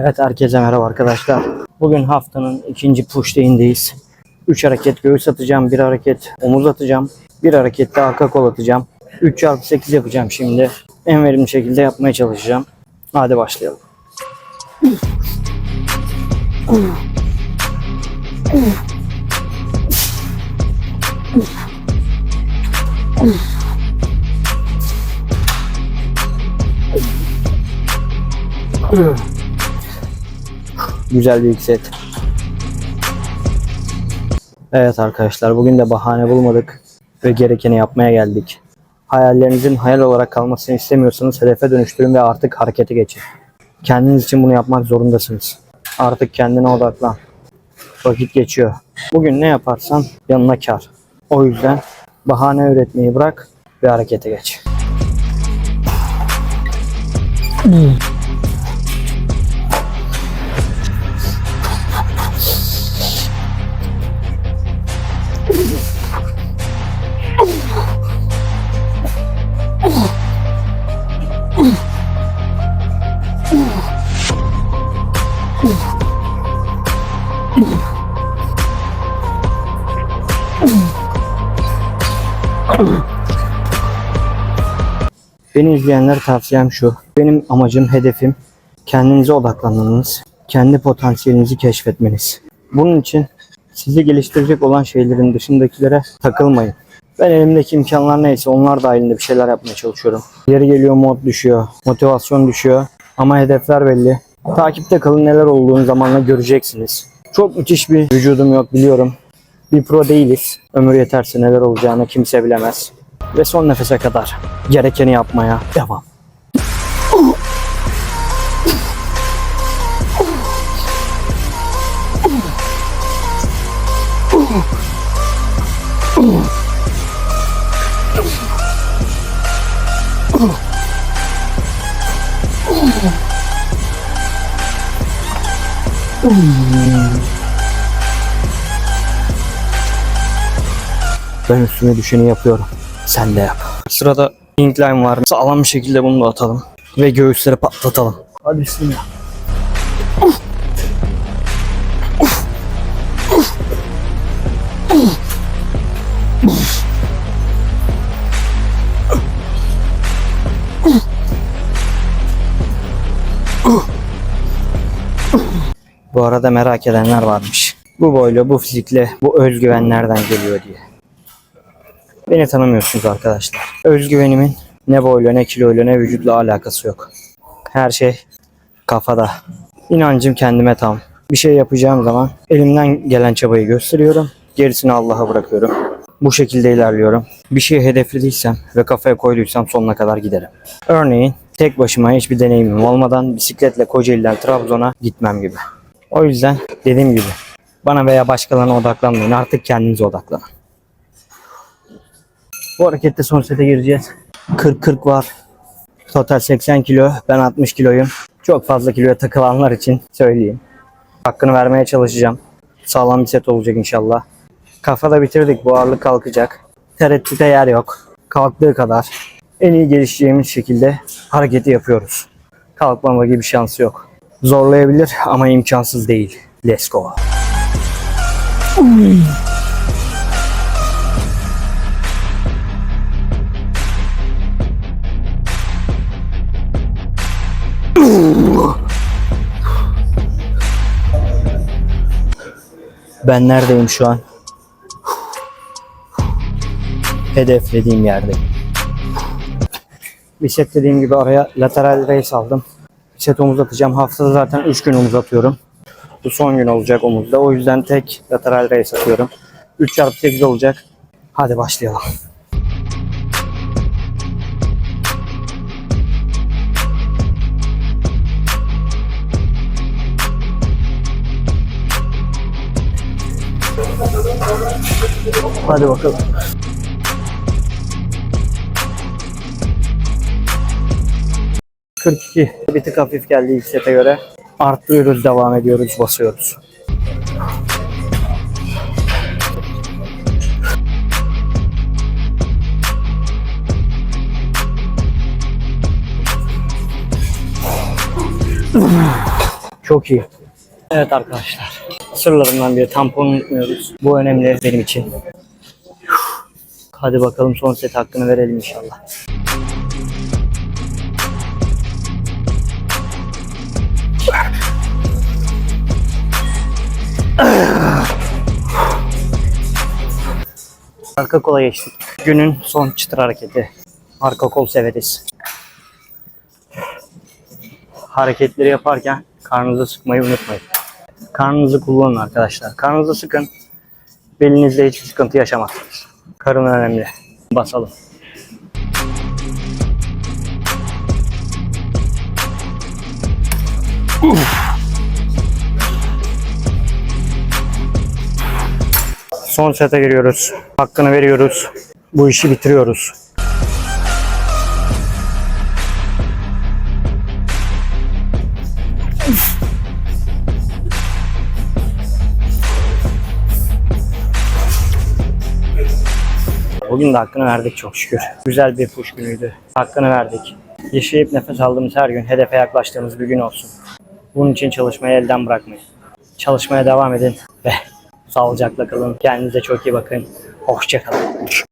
Evet herkese merhaba arkadaşlar. Bugün haftanın ikinci push day'indeyiz. 3 hareket göğüs atacağım, bir hareket omuz atacağım, bir hareket de arka kol atacağım. 3 çarpı 8 yapacağım şimdi. En verimli şekilde yapmaya çalışacağım. Hadi başlayalım. Güzel bir set. Evet arkadaşlar bugün de bahane bulmadık ve gerekeni yapmaya geldik. Hayallerinizin hayal olarak kalmasını istemiyorsanız hedefe dönüştürün ve artık harekete geçin. Kendiniz için bunu yapmak zorundasınız. Artık kendine odaklan. Vakit geçiyor. Bugün ne yaparsan yanına kar. O yüzden bahane üretmeyi bırak ve harekete geç. Beni izleyenler tavsiyem şu. Benim amacım, hedefim kendinize odaklanmanız, kendi potansiyelinizi keşfetmeniz. Bunun için sizi geliştirecek olan şeylerin dışındakilere takılmayın. Ben elimdeki imkanlar neyse onlar dahilinde bir şeyler yapmaya çalışıyorum. Yeri geliyor mod düşüyor, motivasyon düşüyor ama hedefler belli. Takipte kalın neler olduğunu zamanla göreceksiniz. Çok müthiş bir vücudum yok biliyorum. Bir pro değiliz. Ömür yeterse neler olacağını kimse bilemez. Ve son nefese kadar gerekeni yapmaya devam. Ben üstüme düşeni yapıyorum. Sen de yap. Sırada incline var. Sağlam bir şekilde bunu da atalım. Ve göğüsleri patlatalım. Hadi bismillah. Bu arada merak edenler varmış. Bu boyla, bu fizikle, bu özgüven nereden geliyor diye. Beni tanımıyorsunuz arkadaşlar. Özgüvenimin ne boyla, ne kiloyla, ne vücutla alakası yok. Her şey kafada. İnancım kendime tam. Bir şey yapacağım zaman elimden gelen çabayı gösteriyorum. Gerisini Allah'a bırakıyorum. Bu şekilde ilerliyorum. Bir şeyi hedeflediysem ve kafaya koyduysam sonuna kadar giderim. Örneğin tek başıma hiçbir deneyimim olmadan bisikletle Kocaeli'den Trabzon'a gitmem gibi. O yüzden dediğim gibi bana veya başkalarına odaklanmayın. Artık kendinize odaklanın. Bu harekette son sete gireceğiz. 40-40 var. Total 80 kilo. Ben 60 kiloyum. Çok fazla kiloya takılanlar için söyleyeyim. Hakkını vermeye çalışacağım. Sağlam bir set olacak inşallah. Kafada bitirdik. Bu ağırlık kalkacak. Tereddüte yer yok. Kalktığı kadar en iyi gelişeceğimiz şekilde hareketi yapıyoruz. Kalkmama gibi şansı yok. Zorlayabilir ama imkansız değil. Let's go. Ben neredeyim şu an? Hedeflediğim yerdeyim. Bir set dediğim gibi araya lateral raise aldım. Set omuz atacağım. Haftada zaten 3 gün omuz atıyorum. Bu son gün olacak omuzda. O yüzden tek lateral raise atıyorum. 3 çarpı 8 olacak. Hadi başlayalım. Hadi bakalım. ...42. Bir tık hafif geldi ilk sete göre. Arttırıyoruz, devam ediyoruz, basıyoruz. Çok iyi. Evet arkadaşlar. Sırlarımdan biri tampon unutmuyoruz. Bu önemli benim için. Hadi bakalım son set hakkını verelim inşallah. Arka kola geçtik. Günün son çıtır hareketi. Arka kol severiz. Hareketleri yaparken karnınızı sıkmayı unutmayın. Karnınızı kullanın arkadaşlar. Karnınızı sıkın. Belinizde hiçbir sıkıntı yaşamazsınız. Karın önemli. Basalım. Son sete giriyoruz. Hakkını veriyoruz. Bu işi bitiriyoruz. Bugün de hakkını verdik çok şükür. Güzel bir push günüydü. Hakkını verdik. Yaşayıp nefes aldığımız her gün hedefe yaklaştığımız bir gün olsun. Bunun için çalışmayı elden bırakmayın. Çalışmaya devam edin ve sağlıcakla kalın. Kendinize çok iyi bakın. Hoşçakalın.